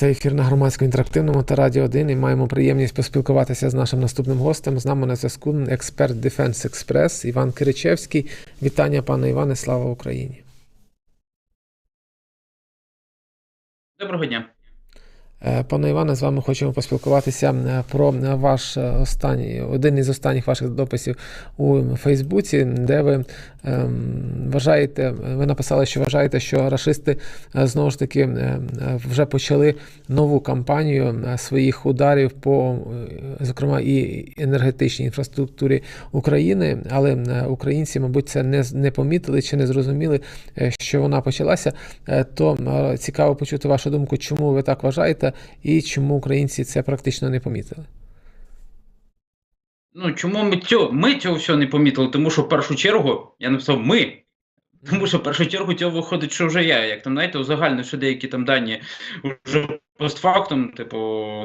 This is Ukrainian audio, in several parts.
Це ефір на громадському інтерактивному та радіо 1 і маємо приємність поспілкуватися з нашим наступним гостем. З нами на зв'язку експерт Defense Express Іван Киричевський. Вітання, пане Іване, слава Україні. Доброго дня. Е, Пане Іване, з вами хочемо поспілкуватися е, про ваш е, останній, один із останніх ваших дописів у Фейсбуці, де ви ем, вважаєте, ви написали, що вважаєте, що рашисти е, знову ж таки е, е, вже почали нову кампанію своїх ударів по, зокрема, і енергетичній інфраструктурі України, але українці, мабуть, це не, не помітили чи не зрозуміли, що вона почалася. То цікаво почути вашу думку, чому ви так вважаєте, і чому українці це практично не помітили. Ну чому ми цього, ми цього всього не помітили? Тому що в першу чергу я написав ми. Тому що в першу чергу цього виходить, що вже я. Як там, знаєте, узагальнив, що деякі там дані вже постфактум, типу,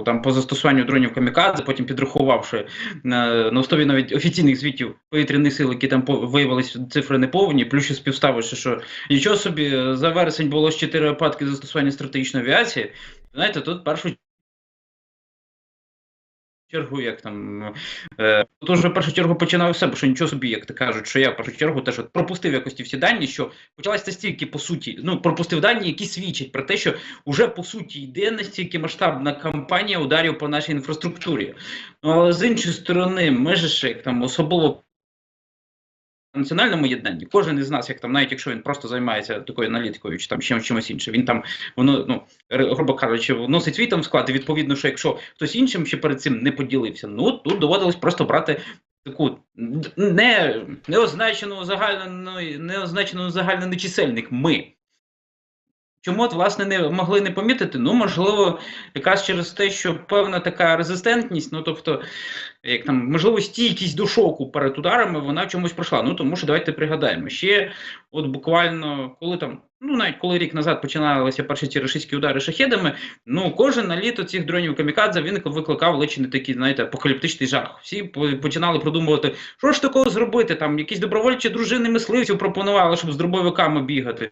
там по застосуванню дронів камікадзе, потім підрахувавши на, на основі навіть офіційних звітів повітряних сил, які там по- виявилися цифри неповні, плюс ще співставивши, що нічого собі за вересень було ж 4 випадки застосування стратегічної авіації. Знаєте, тут першу чергу, як там е, тут вже в першу чергу починав себе, що нічого собі, як ти кажуть, що я в першу чергу теж от пропустив якось ті всі дані, що почалася стільки по суті, ну пропустив дані, які свідчать про те, що вже по суті йде настільки масштабна кампанія ударів по нашій інфраструктурі. Ну але з іншої сторони, ми ж як там особливо національному єднанні, кожен із нас, як там, навіть якщо він просто займається такою аналітикою чи там чим, чимось іншим, він там воно, ну грубо кажучи, вносить свій там склад. І відповідно, що якщо хтось іншим ще перед цим не поділився, ну тут доводилось просто брати таку не неозначену загальну, неозначену загальний чисельник ми. Чому от, власне не могли не помітити? Ну, можливо, якраз через те, що певна така резистентність, ну тобто, як там, можливо, стійкість до шоку перед ударами, вона чомусь пройшла. Ну тому що давайте пригадаємо. Ще от буквально, коли там, ну навіть коли рік назад починалися перші ці російські удари шахедами, ну кожен на літо цих дронів камікадзе він викликав не такий, знаєте, апокаліптичний жах. Всі починали продумувати, що ж такого зробити. Там якісь добровольчі дружини мисливців пропонували, щоб з дробовиками бігати.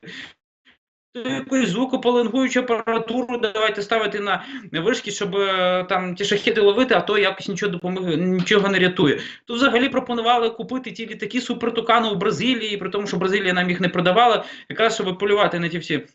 Якусь звукополингуючу апаратуру давайте ставити на вишки, щоб е, там ті шахеди ловити, а то якось нічого допомоги, нічого не рятує. То взагалі пропонували купити ті літаки супертукану в Бразилії, при тому, що Бразилія нам їх не продавала, якраз щоб полювати на ті всі.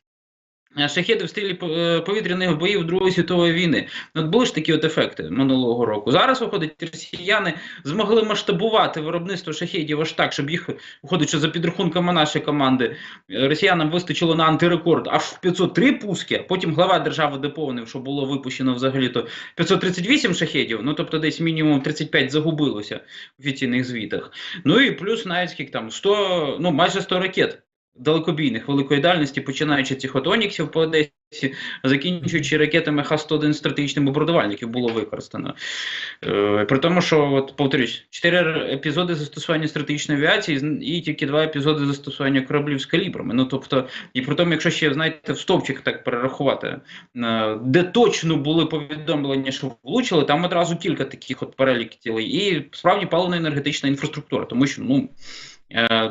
Е, Шахеди в стилі е, повітряних боїв Другої світової війни. От були ж такі от ефекти минулого року. Зараз виходить, росіяни змогли масштабувати виробництво шахедів аж так, щоб їх виходить, що за підрахунками нашої команди росіянам вистачило на антирекорд аж в 503 пуски. а Потім глава держави доповнив, що було випущено взагалі то 538 шахедів. Ну тобто десь мінімум 35 загубилося в офіційних звітах. Ну і плюс навіть там 100, ну майже 100 ракет. Далекобійних великої дальності, починаючи цих от Оніксів по Одесі, закінчуючи ракетами Х-101 стратегічним бомбардувальників було використано. Е, при тому, що, от, повторюсь, чотири епізоди застосування стратегічної авіації і тільки два епізоди застосування кораблів з калібрами. Ну, тобто, і при тому, якщо ще, знаєте, в стовпчик так перерахувати, е, де точно були повідомлення, що влучили, там одразу кілька таких от переліків. І справді паливно-енергетична інфраструктура, тому що, ну,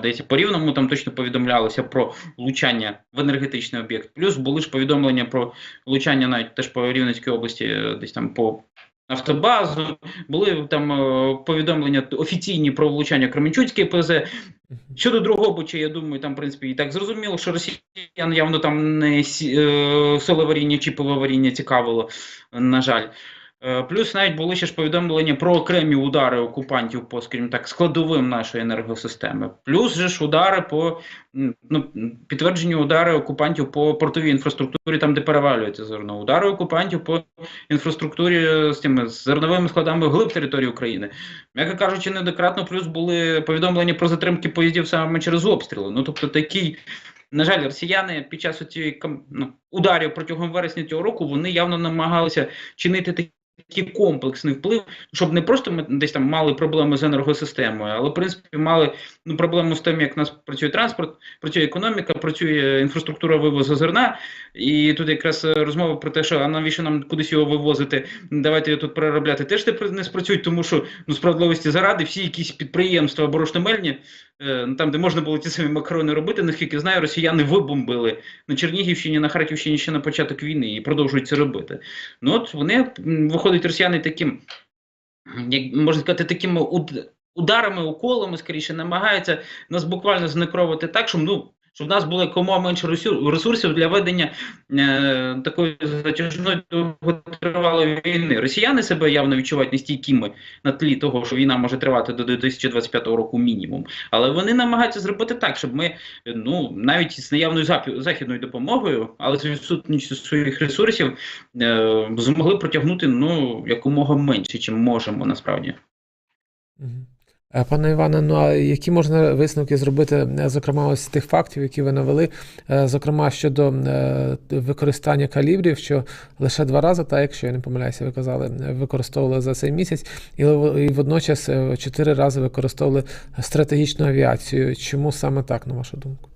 Десь по рівному там точно повідомлялося про влучання в енергетичний об'єкт. Плюс були ж повідомлення про влучання навіть теж по Рівненській області, е, десь там по Автобазу, були там е, повідомлення офіційні про влучання Кременчуцької ПЗ. Щодо Другобича, я думаю, там, в принципі, і так зрозуміло, що росіян явно там не е, сили аварійні, чіпове цікавило, на жаль. Е, Плюс навіть були ще ж повідомлення про окремі удари окупантів по, скажімо так, складовим нашої енергосистеми. Плюс же ж удари по ну, підтверджені удари окупантів по портовій інфраструктурі, там де перевалюється зерно. Удари окупантів по інфраструктурі е, з тими зерновими складами вглиб території України. М'яко кажучи, неоднократно плюс були повідомлення про затримки поїздів саме через обстріли. Ну тобто такий. На жаль, росіяни під час цієї ну, ударів протягом вересня цього року вони явно намагалися чинити такі комплексний вплив, щоб не просто ми десь там мали проблеми з енергосистемою, але в принципі мали ну, проблему з тим, як у нас працює транспорт, працює економіка, працює інфраструктура вивозу зерна. І тут якраз розмова про те, що а навіщо нам кудись його вивозити, давайте його тут переробляти. Теж не спрацюють, тому що ну справедливості заради всі якісь підприємства борошномельні, е, ну, там, де можна було ті самі макарони робити, наскільки знаю, росіяни вибомбили на Чернігівщині, на Харківщині ще на початок війни і продовжують це робити. Ну от вони м, виходять росіяни таким, як можна сказати, такими уд- ударами, уколами, скоріше, намагаються нас буквально знекровити так, що ну. Щоб в нас було якомога менше ресурсів для ведення е, такої затяжної довготривалої війни. Росіяни себе явно відчувають нестійкими на тлі того, що війна може тривати до 2025 року мінімум. Але вони намагаються зробити так, щоб ми ну навіть з наявною західною допомогою, але з відсутністю своїх ресурсів е, змогли протягнути ну якомога менше, чим можемо насправді. Мгм. Е, Пане Іване, ну а які можна висновки зробити, е, зокрема, ось тих фактів, які ви навели, е, зокрема щодо використання калібрів, що лише два рази, так, якщо я не помиляюся, ви казали, використовували за цей місяць, і, водночас чотири рази використовували стратегічну авіацію. Чому саме так, на вашу думку?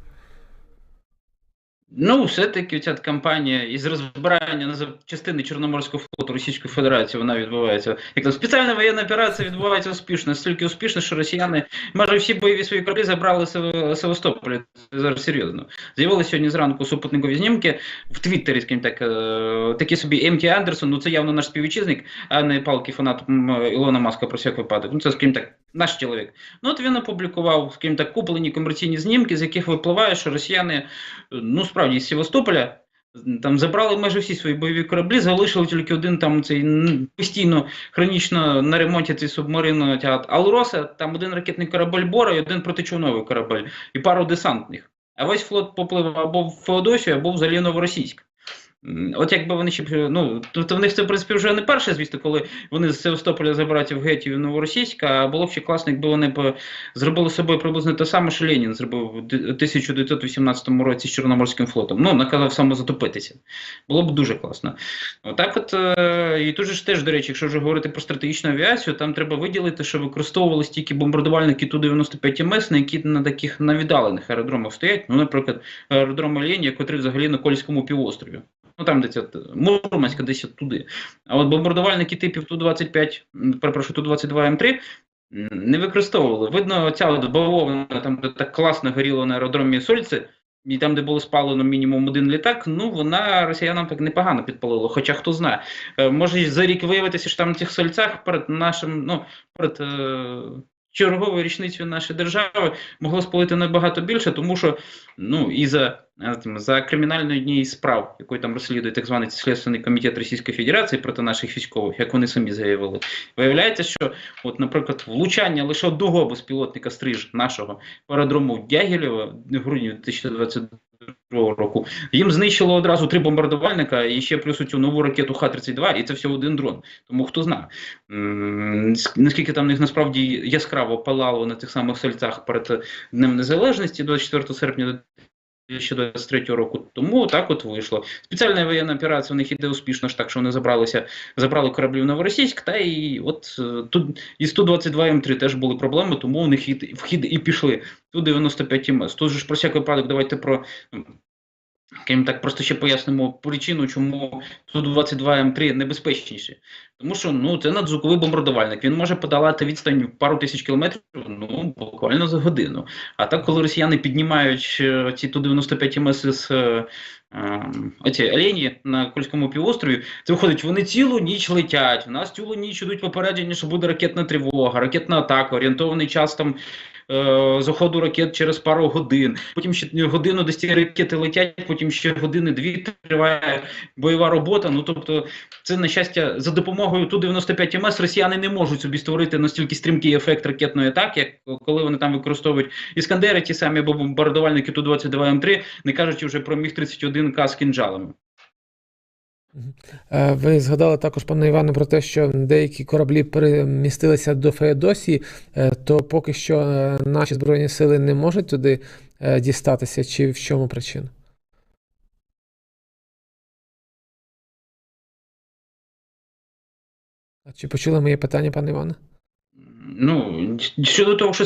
Ну, все-таки ця кампанія із розбирання частини Чорноморського флоту Російської Федерації вона відбувається. Як там спеціальна воєнна операція відбувається успішно, настільки успішно, що росіяни майже всі бойові свої кораблі забрали з Сев- Севастополя. Це зараз серйозно. З'явилися сьогодні зранку супутникові знімки в Твіттері, скажімо так, е, такі собі М.Т. Андерсон, ну це явно наш співвітчизник, а не палки фанат Ілона Маска про всяк випадок. Ну це, скажімо так, наш чоловік. Ну от він опублікував, скажімо так, куплені комерційні знімки, з яких випливає, що росіяни ну справді з Севастополя. Там забрали майже всі свої бойові кораблі, залишили тільки один там цей постійно хронічно на ремонті цей субмарин Алроса, там один ракетний корабель Бора і один протичовновий корабель, і пару десантних. А весь флот поплив або в Феодосію, або взагалі Новоросійськ. От якби вони ще ну, тобто в них це в принципі вже не перше, звісно, коли вони з Севастополя забирають в Гетію в Новоросійськ, а було б ще класно, якби вони б зробили з собою приблизно те саме, що Ленін зробив у 1918 році з Чорноморським флотом. Ну, наказав самозатопитися. Було б дуже класно. Отак, от е, і тут ж теж, до речі, якщо вже говорити про стратегічну авіацію, там треба виділити, що використовувались тільки бомбардувальники Ту-95 МС, на які на таких на віддалених аеродромах стоять. Ну, наприклад, аеродром Оленя, котрий взагалі на Кольському півострові. Ну там, де це от, Мурманська, десь от туди. А от бомбардувальники типів Ту-25, перепрошую, Ту-22 М3 не використовували. Видно, ця от бавовна, там, де так класно горіло на аеродромі Сольце, і там, де було спалено мінімум один літак, ну вона росіянам так непогано підпалила. Хоча хто знає, Е, може за рік виявитися, що там на цих сольцях перед нашим, ну перед е, черговою річницею нашої держави могло спалити набагато більше, тому що ну і за, е, за кримінальною однією справ, якою там розслідує так званий Слідственний комітет Російської Федерації проти наших військових, як вони самі заявили, виявляється, що, от, наприклад, влучання лише одного безпілотника стриж нашого аеродрому Дягілєва в грудні 2022 року. Їм знищило одразу три бомбардувальника і ще плюс цю нову ракету Х-32, і це всього один дрон. Тому хто знає, наскільки там їх насправді яскраво палало на тих самих сельцях перед Днем Незалежності 24 серпня 2023 року. Тому так от вийшло. Спеціальна воєнна операція у них іде успішно ж так, що вони забралися, забрали кораблів Новоросійськ, та і от е, тут і Ту-22 М3 теж були проблеми, тому у них вхід і пішли. Ту-95 МС. Тут же ж про всякий випадок давайте про м, Крім так, просто ще пояснимо причину, чому Ту-22 М3 небезпечніші. Тому що ну, це надзвуковий бомбардувальник. Він може подолати відстань в пару тисяч кілометрів ну, буквально за годину. А так, коли росіяни піднімають е, ці Ту-95 МС з е, е, оці Олені на Кольському півострові, це виходить, вони цілу ніч летять. У нас цілу ніч ідуть попередження, що буде ракетна тривога, ракетна атака, орієнтований час там заходу ракет через пару годин. Потім ще годину десь ці ракети летять, потім ще години-дві триває бойова робота. Ну тобто, це на щастя за допомогою Ту-95 МС росіяни не можуть собі створити настільки стрімкий ефект ракетної атаки, як коли вони там використовують іскандери, ті самі або бомбардувальники Ту-22 М3, не кажучи вже про міг 31 К з кінжалами. Е, Ви згадали також, пане Іване, про те, що деякі кораблі перемістилися до Феодосії, Е, то поки що е, наші Збройні сили не можуть туди дістатися, чи в чому причина? Чи почули моє питання, пане Іване? Ну, щодо того, що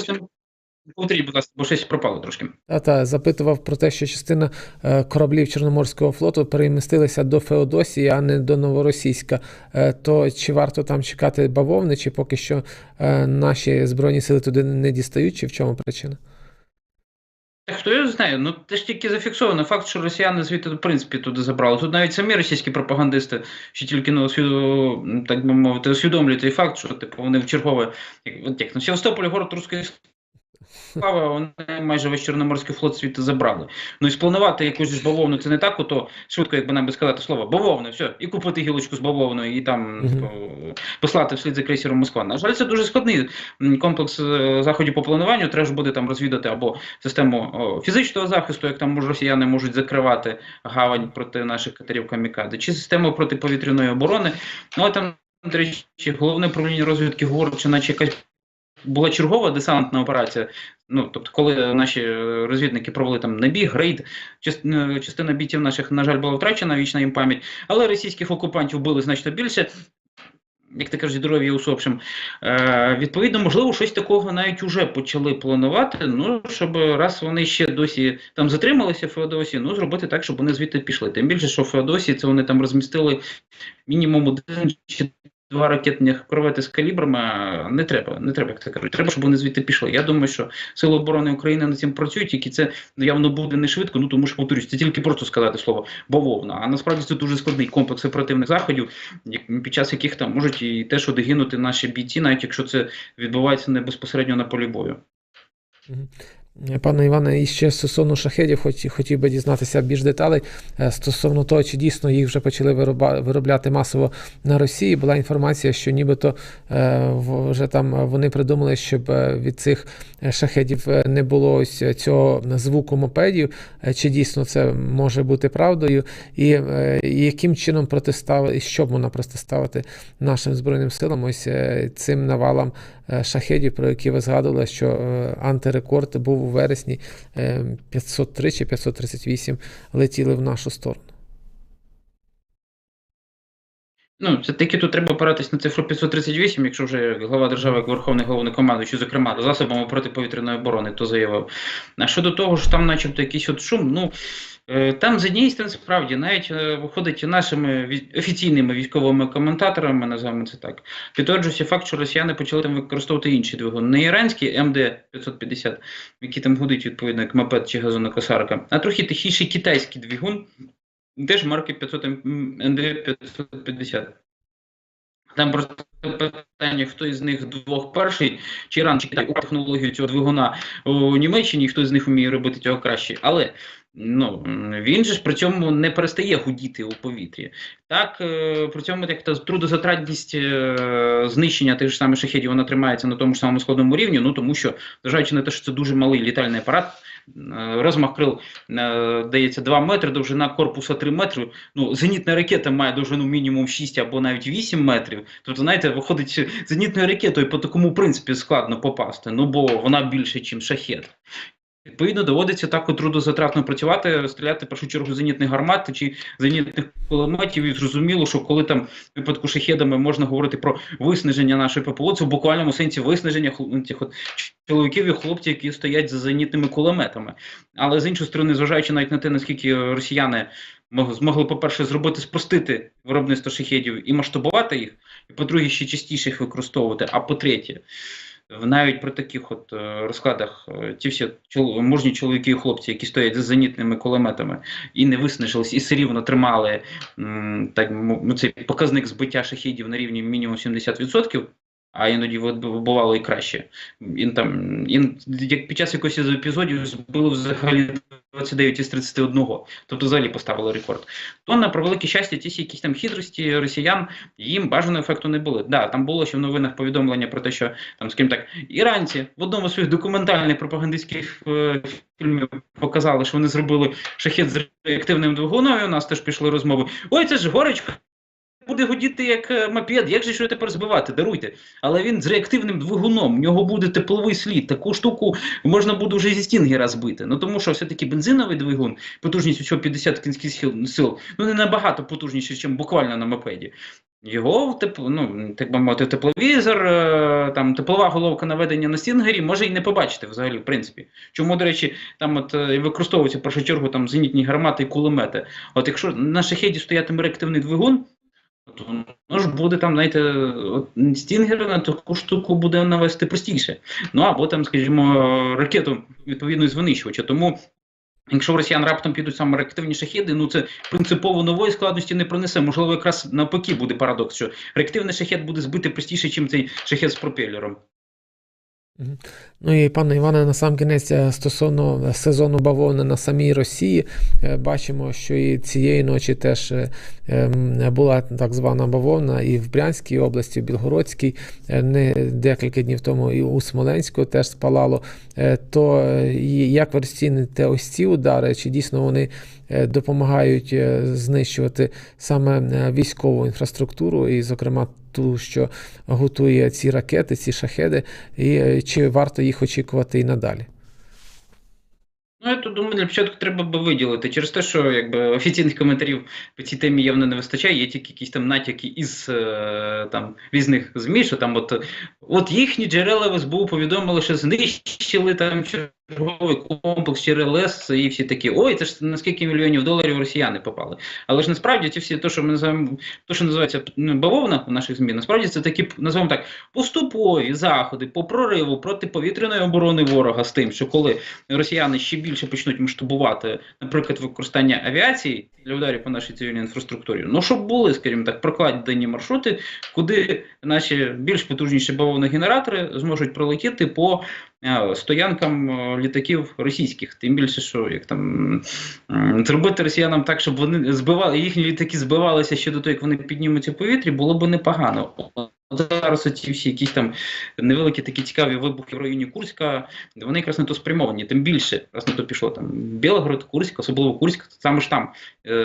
повторіть, будь ласка, бо щось пропало трошки. Та, та запитував про те, що частина е, кораблів Чорноморського флоту перемістилися до Феодосії, а не до Новоросійська. Е, то чи варто там чекати бавовни, чи поки що е, наші збройні сили туди не дістають, чи в чому причина? Хто його знає? Ну це ж тільки зафіксовано. Факт, що росіяни звідти, в принципі, туди забрали. Тут навіть самі російські пропагандисти, що тільки не усвіду, так би мовити, усвідомлюють той факт, що типу вони в чергове, як, як на Севастополі город руської слави, а вони майже весь Чорноморський флот світу забрали. Ну і спланувати якусь ж бавовну, це не так, ото швидко, якби нам би сказати слово, бавовна, все, і купити гілочку з бавовною, і там Мгм. типу, послати вслід за крейсером Москва. На жаль, це дуже складний комплекс е, заходів по плануванню. Треба ж буде там розвідати або систему о, фізичного захисту, як там може, росіяни можуть закривати гавань проти наших катерів камікади, чи систему протиповітряної оборони. Ну а там, до речі, головне управління розвідки говорить, що наче якась була чергова десантна операція. Ну, тобто, коли наші е, розвідники провели там набіг, рейд, частина, частина бійців наших, на жаль, була втрачена, вічна їм пам'ять, але російських окупантів били значно більше. Як ти кажеш, здоров'я усопшим. Е, відповідно, можливо, щось такого навіть уже почали планувати. Ну, щоб раз вони ще досі там затрималися в Феодосії, ну зробити так, щоб вони звідти пішли. Тим більше, що в Феодосії це вони там розмістили мінімум один чи два ракетних корвети з калібрами. Не треба, не треба, як це кажуть. Треба, щоб вони звідти пішли. Я думаю, що Сили оборони України над цим працюють, тільки це явно буде не швидко. Ну тому що повторюсь, це тільки просто сказати слово бавовна. А насправді це дуже складний комплекс оперативних заходів, під час яких там можуть і теж одгинути наші бійці, навіть якщо це відбувається не безпосередньо на полі бою. Пане Іване, і ще стосовно шахедів, хоч, хотів би дізнатися більш деталей е, стосовно того, чи дійсно їх вже почали виробляти масово на Росії. Була інформація, що нібито е, вже там вони придумали, щоб е, від цих е, шахедів е, не було ось цього звуку мопедів. Е, Чи дійсно це може бути правдою? І, е, яким чином протиставити, що можна протиставити нашим збройним силам ось е, цим навалам е, шахедів, про які ви згадували, що е, антирекорд був у вересні е, 503 чи 538 летіли в нашу сторону. Ну, це таки тут треба опиратись на цифру 538, якщо вже глава держави, як верховний головнокомандуючий, зокрема, засобами протиповітряної оборони, то заявив. А щодо того, що там, начебто, якийсь от шум, ну. Е, Там з однієї сторони, справді, навіть е, виходить нашими офіційними військовими коментаторами, називаємо це так, підтверджується факт, що росіяни почали там використовувати інші двигуни. Не іранський МД-550, який там гудить, відповідно, як мопед чи газонокосарка, а трохи тихіший китайський двигун, теж марки 500 НД-550. Там просто питання, хто із них двох перший, чи Іран, чи технологію цього двигуна у Німеччині, хто з них вміє робити цього краще. Але ну, він же ж при цьому не перестає гудіти у повітрі. Так, е, при цьому як та трудозатратність е, знищення тих ж самих шахедів, вона тримається на тому ж самому складному рівні, ну тому що, зважаючи на те, що це дуже малий літальний апарат, е, розмах крил дається 2 метри, довжина корпуса 3 метри. Ну, зенітна ракета має довжину мінімум 6 або навіть 8 метрів. Тобто, знаєте, виходить, зенітною ракетою по такому принципі складно попасти, ну бо вона більше, ніж шахет. Відповідно, доводиться так трудозатратно працювати, стріляти в першу чергу зенітних гармат чи зенітних кулеметів. І зрозуміло, що коли там в випадку шахедами можна говорити про виснаження нашої ППО, це в буквальному сенсі виснаження хл- тих от чоловіків і хлопців, які стоять за зенітними кулеметами. Але з іншої сторони, зважаючи навіть на те, наскільки росіяни змогли, по-перше, зробити спростити виробництво шахедів і масштабувати їх, і по-друге, ще частіше їх використовувати, а по-третє, в- навіть при таких от е, розкладах е, ті всі мужні чоловіки і хлопці, які стоять за зенітними кулеметами і не виснажились, і все рівно тримали так, цей показник збиття шахідів на рівні мінімум 70%, а іноді бувало і краще. Він там, він, як під час якогось із епізодів збили взагалі 29 із 31, тобто взагалі поставили рекорд. То на превелике щастя, ті якісь там хитрості росіян, їм бажаного ефекту не були. Да, там було ще в новинах повідомлення про те, що там, скажімо так, іранці в одному з своїх документальних пропагандистських е, фільмів показали, що вони зробили шахет з реактивним двигуном, і у нас теж пішли розмови. Ой, це ж горочка. Буде гудіти як е, мопед, як же його тепер збивати, даруйте. Але він з реактивним двигуном, в нього буде тепловий слід. Таку штуку можна буде вже зі стінгера збити. Ну тому що все-таки бензиновий двигун, потужність усього 50 кінських сил, ну не набагато потужніше, ніж буквально на мопеді. Його тип, ну, так би мовити, тепловізор, е, там теплова головка наведення на стінгері може і не побачити взагалі, в принципі. Чому, до речі, там от е, використовуються в першу чергу там зенітні гармати і кулемети. От якщо на шахеді стоятиме реактивний двигун, воно ж буде там, знаєте, от стінгер на таку штуку буде навести простіше. Ну або там, скажімо, ракету відповідно з винищувача. Тому. Якщо росіян раптом підуть саме реактивні шахіди, ну це принципово нової складності не принесе. Можливо, якраз навпаки буде парадокс, що реактивний шахет буде збити простіше, ніж цей шахет з пропелером. Ну і пане Іване, на сам кінець е, стосовно сезону бавовни на самій Росії, е, бачимо, що і цієї ночі теж е, ем, була так звана бавовна і в Брянській області, в Білгородській, е, не декілька днів тому і у Смоленську теж спалало. Е, То е, як ви розціните ось ці удари? Чи дійсно вони е, допомагають е, знищувати саме е, військову інфраструктуру, і, зокрема, ту, що готує ці ракети, ці шахеди, і е, чи варто їх очікувати і надалі? Ну, я тут думаю, для початку треба би виділити через те, що якби офіційних коментарів по цій темі явно не вистачає. Є тільки якісь там натяки із е, там різних змі, що там от, от їхні джерела СБУ повідомили, що знищили там черговий комплекс ЧРЛС, і всі такі, ой, це ж на скільки мільйонів доларів росіяни попали. Але ж насправді ці всі, то, що ми називаємо, то, що називається ну, бавовна у наших змін, насправді це такі, називаємо так, поступові заходи по прориву протиповітряної оборони ворога з тим, що коли росіяни ще більше почнуть масштабувати, наприклад, використання авіації для ударів по нашій цивільній інфраструктурі, ну щоб були, скажімо так, прокладені маршрути, куди наші більш потужніші бавовні генератори зможуть пролетіти по е, стоянкам е, літаків російських. Тим більше, що як там зробити росіянам так, щоб вони збивали їхні літаки збивалися ще до того, як вони піднімуться в повітрі, було б непогано. От Зараз ці всі якісь там невеликі такі цікаві вибухи в районі Курська, вони якраз на то спрямовані. Тим більше, раз на то пішло там Білгород, Курськ, особливо Курськ, саме ж там е,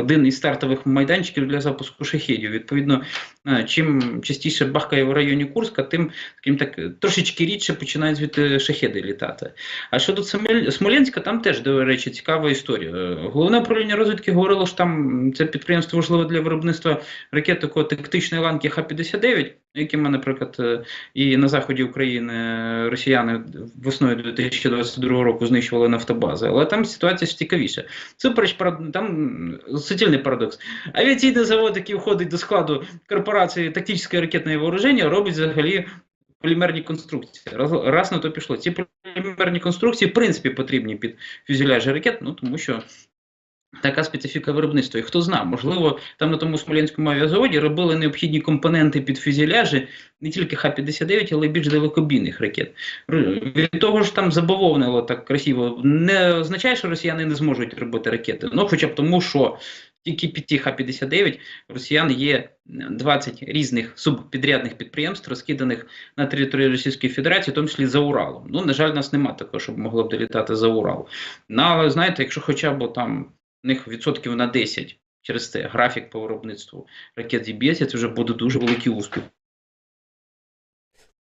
один із стартових майданчиків для запуску шахедів. Відповідно, е, чим частіше бахкає в районі Курська, тим таким так трошечки рідше починають звідти шахеди літати. А щодо Смоленська, там теж, до речі, цікава історія. Е, Головне управління розвідки говорило, що там це підприємство важливе для виробництва ракет такої тактичної ланки Х-59, якими, наприклад, е, і на заході України е, росіяни весною 2022 року знищували нафтобази. Але там ситуація ж цікавіша. Це там суцільний парадокс. Авіаційний завод, який входить до складу корпорації тактичне ракетне вооруження, робить взагалі. Полімерні конструкції. Раз, раз на то пішло. Ці полімерні конструкції, в принципі, потрібні під фюзеляжі ракет, ну тому що така специфіка виробництва. І хто знає, можливо, там на тому Смоленському авіазаводі робили необхідні компоненти під фюзеляжі не тільки Х-59, але й більш далекобійних ракет. Від того ж там забавовнило так красиво, не означає, що росіяни не зможуть робити ракети. Ну, хоча б тому, що тільки під ті Х-59 росіян є 20 різних субпідрядних підприємств, розкиданих на території Російської Федерації, в тому числі за Уралом. Ну, на жаль, нас немає такого, щоб могло б долітати за Урал. Ну, але знаєте, якщо хоча б там в них відсотків на 10 через це графік по виробництву ракет ZBS це вже буде дуже великий успіх.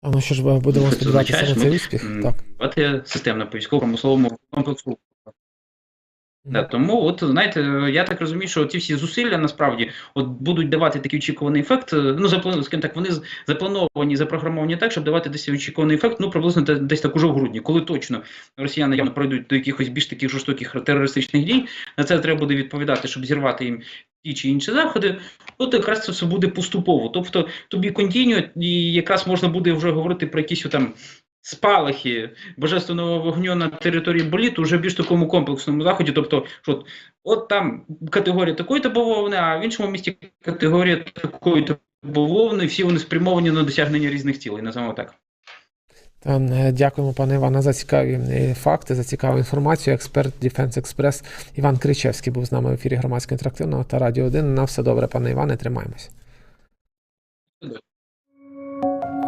А ну що ж, будемо сподіватися на цей успіх? Так. системно по військово-промисловому комплексу. Да, тому, от знаєте, я так розумію, що ці всі зусилля насправді от будуть давати такий очікуваний ефект. е, Ну, заплан... скажімо так, вони заплановані, запрограмовані так, щоб давати десь очікуваний ефект, ну приблизно десь так уже в грудні, коли точно росіяни явно пройдуть до якихось більш таких жорстоких терористичних дій. На це треба буде відповідати, щоб зірвати їм ті чи інші заходи. От якраз це все буде поступово. Тобто тобі континю, і якраз можна буде вже говорити про якісь там. Спалахи божественного вогню на території боліту вже більш такому комплексному заході. Тобто, що от, там категорія такої-то бавовни, а в іншому місті категорія такої-то бавовни, всі вони спрямовані на досягнення різних цілей, називаємо так. Е, Дякуємо, пане Іване, за цікаві е, факти, за цікаву інформацію. Експерт Defense Express Іван Кричевський був з нами в ефірі громадського інтерактивного та Радіо 1. На все добре, пане Іване, тримаємось.